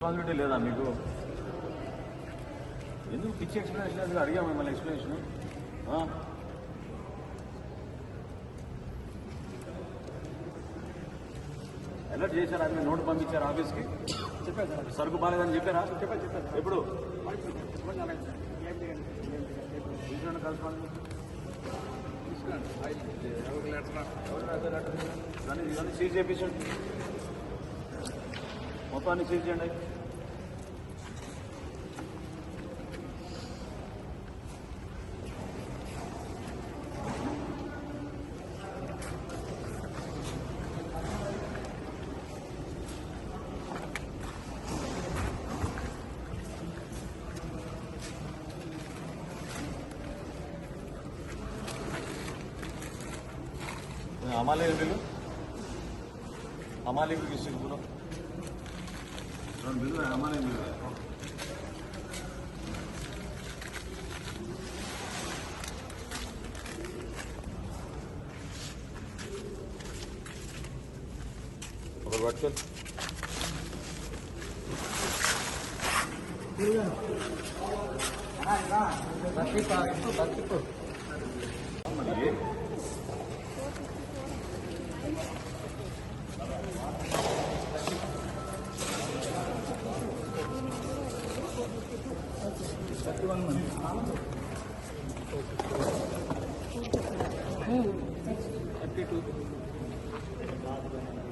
Responsibility లేదా మీకు? ఎందుకు పిచ్చి ఎక్స్ప్లెనేషన్ అది? అడిగా మిమ్మల్ని ఎక్స్ప్లెనేషన్ అలర్ట్ చేశారా? మీరు నోట్ పంపించారు ఆఫీస్కి? చెప్పారు సార్ సరుకు బాగాలేదని చెప్పారా? చెప్పారు చెప్పారు ఎప్పుడు? చెప్పండి తీసుకురండి కలెస్పాండెంట్. ఇవన్నీ సీజ్ చేయించండి మొత్తాన్ని సీజ్ చేయండి. అమాలి బిల్లు అమాలి డిస్ట్రిక్ట్ బిల్లు రెండు బిల్లు అమాలి బిల్లు ఒకటి పట్టుకెళ్ళి మరి థర్టీ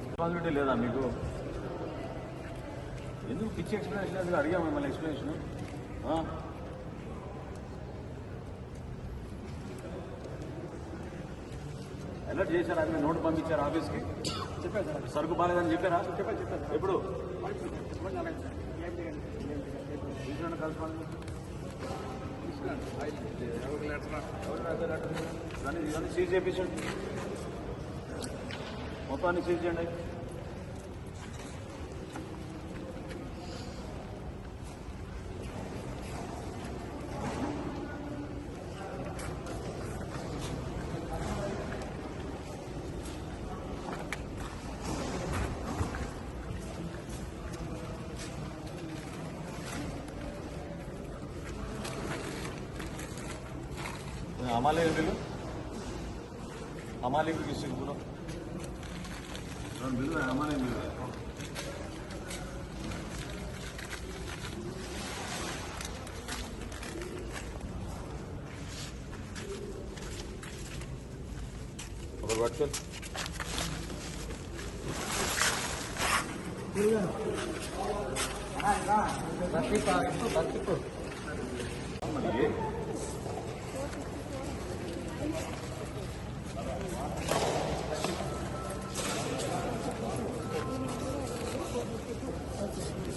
రెస్పాన్సిబిలిటీ లేదా మీకు? ఎందుకు పిచ్చి ఎక్స్ప్లెనేషన్ అడిగా మిమ్మల్ని ఎక్స్ప్లెనేషన్ అలర్ట్ చేశారు మీరు నోటు పంపించారు ఆఫీస్కి. చెప్పారు సార్ సరుకు బాగాలేదని చెప్పారా? చెప్పారు చెప్పారు ఎప్పుడు? చెప్పండి తీసుకురండి సీజ్ చేయించండి. మొత్తాన్ని సీజ్ చేయండి. అమాలి బిల్లు అమాలి డిస్ట్రిక్ట్ బిల్లు రెండు బిల్లు అమాలి బిల్లు ఒకటి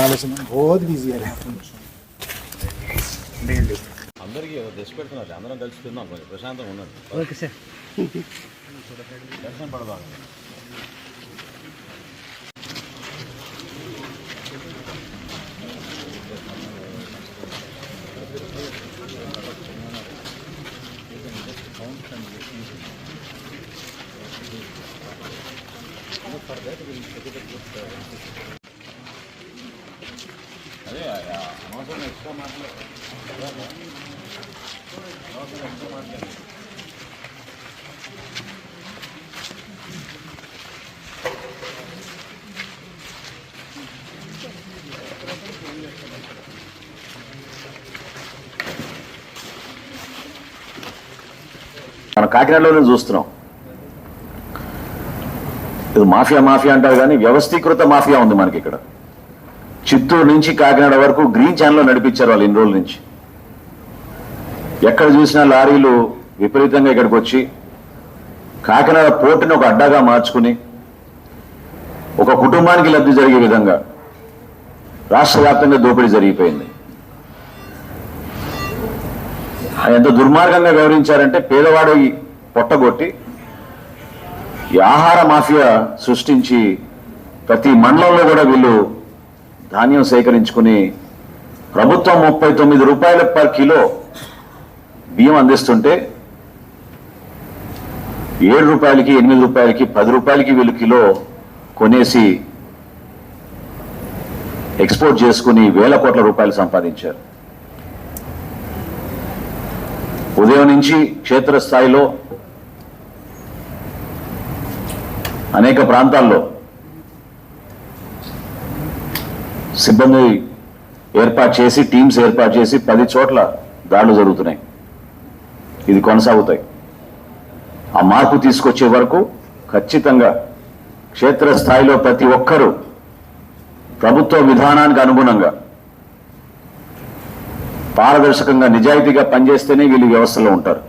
ఆలోచన బోధ బిజీ అందరికీ దశ పెడుతున్నారు అందరం కలిసి తిన్నాం కొంచెం ప్రశాంతంగా ఉన్నది ఓకే సార్ దర్శనం పడదాం for that, we will take it up with the మన కాకినాడలోనే చూస్తున్నాం. ఇది మాఫియా మాఫియా అంటారు కానీ వ్యవస్థీకృత మాఫియా ఉంది మనకి ఇక్కడ. చిత్తూరు నుంచి కాకినాడ వరకు గ్రీన్ ఛానల్లో నడిపించారు వాళ్ళు ఇన్ని రోజుల నుంచి. ఎక్కడ చూసినా లారీలు విపరీతంగా ఇక్కడికి వచ్చి కాకినాడ పోర్టుని ఒక అడ్డాగా మార్చుకుని ఒక కుటుంబానికి లబ్ధి జరిగే విధంగా రాష్ట్ర వ్యాప్తంగా దోపిడీ జరిగిపోయింది. ఆయన ఎంత దుర్మార్గంగా వివరించారంటే పేదవాడి పొట్టగొట్టి ఈ ఆహార మాఫియా సృష్టించి ప్రతి మండలంలో కూడా వీళ్ళు ధాన్యం సేకరించుకుని ప్రభుత్వం ముప్పై తొమ్మిది రూపాయల పర్ కిలో బియ్యం అందిస్తుంటే ఏడు రూపాయలకి ఎనిమిది రూపాయలకి పది రూపాయలకి వీళ్ళు కిలో కొనేసి ఎక్స్పోర్ట్ చేసుకుని వేల కోట్ల రూపాయలు సంపాదించారు. ఉదయం నుంచి క్షేత్రస్థాయిలో అనేక ప్రాంతాల్లో సిబ్బంది ఏర్పాటు చేసి టీమ్స్ ఏర్పాటు చేసి పది చోట్ల దాడులు జరుగుతున్నాయి. ఇది కొనసాగుతాయి. ఆ మార్పు తీసుకొచ్చే వరకు ఖచ్చితంగా క్షేత్రస్థాయిలో ప్రతి ఒక్కరూ ప్రభుత్వ విధానానికి అనుగుణంగా పారదర్శకంగా నిజాయితీగా పనిచేస్తేనే వీళ్ళు వ్యవస్థలో ఉంటారు.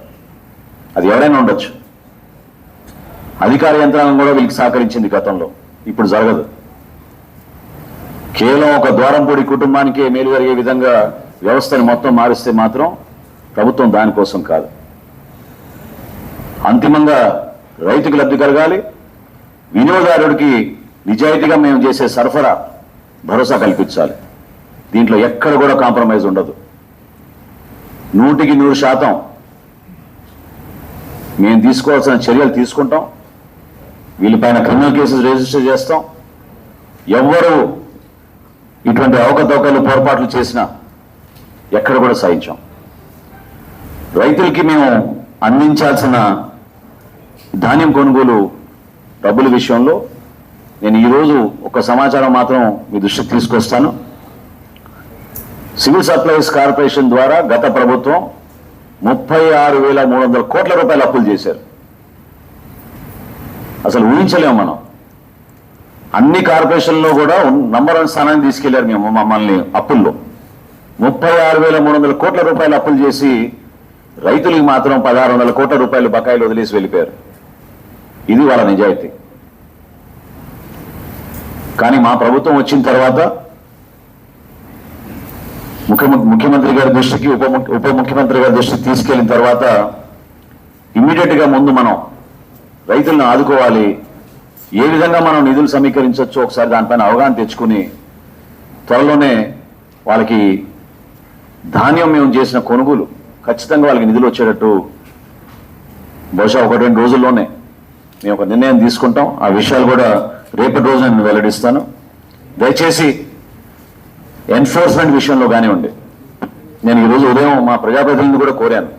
అది ఎవరైనా ఉండొచ్చు. అధికార యంత్రాంగం కూడా వీళ్ళకి సహకరించింది గతంలో. ఇప్పుడు జరగదు. కేవలం ఒక ద్వారంపూడి కుటుంబానికే మేలు జరిగే విధంగా వ్యవస్థను మొత్తం మారిస్తే మాత్రం ప్రభుత్వం దానికోసం కాదు. అంతిమంగా రైతుకు లబ్ధి కలగాలి వినియోగదారుడికి నిజాయితీగా మేము చేసే సరఫరా భరోసా కల్పించాలి. దీంట్లో ఎక్కడ కూడా కాంప్రమైజ్ ఉండదు. నూటికి నూరు శాతం మేము తీసుకోవాల్సిన చర్యలు తీసుకుంటాం. వీళ్ళపైన క్రిమినల్ కేసెస్ రిజిస్టర్ చేస్తాం. ఎవ్వరూ ఇటువంటి అవకతవకలు పొరపాట్లు చేసినా ఎక్కడ కూడా సాధించాం రైతులకి మేము అందించాల్సిన ధాన్యం కొనుగోలు డబ్బుల విషయంలో నేను ఈరోజు ఒక సమాచారం మాత్రం మీ దృష్టికి తీసుకొస్తాను. సివిల్ సప్లైస్ కార్పొరేషన్ ద్వారా గత ప్రభుత్వం ముప్పై ఆరు వేల మూడు వందల కోట్ల రూపాయలు అప్పులు చేశారు. అసలు ఊహించలేము మనం. అన్ని కార్పొరేషన్లో కూడా నంబర్ వన్ స్థానాన్ని తీసుకెళ్ళారు మేము మమ్మల్ని అప్పుల్లో. ముప్పై ఆరు వేల మూడు వందల కోట్ల రూపాయలు అప్పులు చేసి రైతులకు మాత్రం పదహారు వందల కోట్ల రూపాయలు బకాయిలు వదిలేసి వెళ్ళిపోయారు. ఇది వాళ్ళ నిజాయితీ. కానీ మా ప్రభుత్వం వచ్చిన తర్వాత ముఖ్యమంత్రి ముఖ్యమంత్రి గారి దృష్టికి ఉప ముఖ్య- ఉప ముఖ్యమంత్రి గారి దృష్టికి తీసుకెళ్ళిన తర్వాత ఇమ్మీడియట్గా ముందు మనం రైతులను ఆదుకోవాలి ఏ విధంగా మనం నిధులు సమీకరించవచ్చు ఒకసారి దానిపైన అవగాహన తెచ్చుకుని త్వరలోనే వాళ్ళకి ధాన్యం మేము చేసిన కొనుగోలు ఖచ్చితంగా వాళ్ళకి నిధులు వచ్చేటట్టు బహుశా ఒక రెండు రోజుల్లోనే మేము ఒక నిర్ణయం తీసుకుంటాం. ఆ విషయాలు కూడా రేపటి రోజు నేను వెల్లడిస్తాను. దయచేసి ఎన్ఫోర్స్మెంట్ విషయంలో కానివ్వండి. నేను ఈరోజు ఉదయం మా ప్రజాప్రతినిధిని కూడా కోరాను.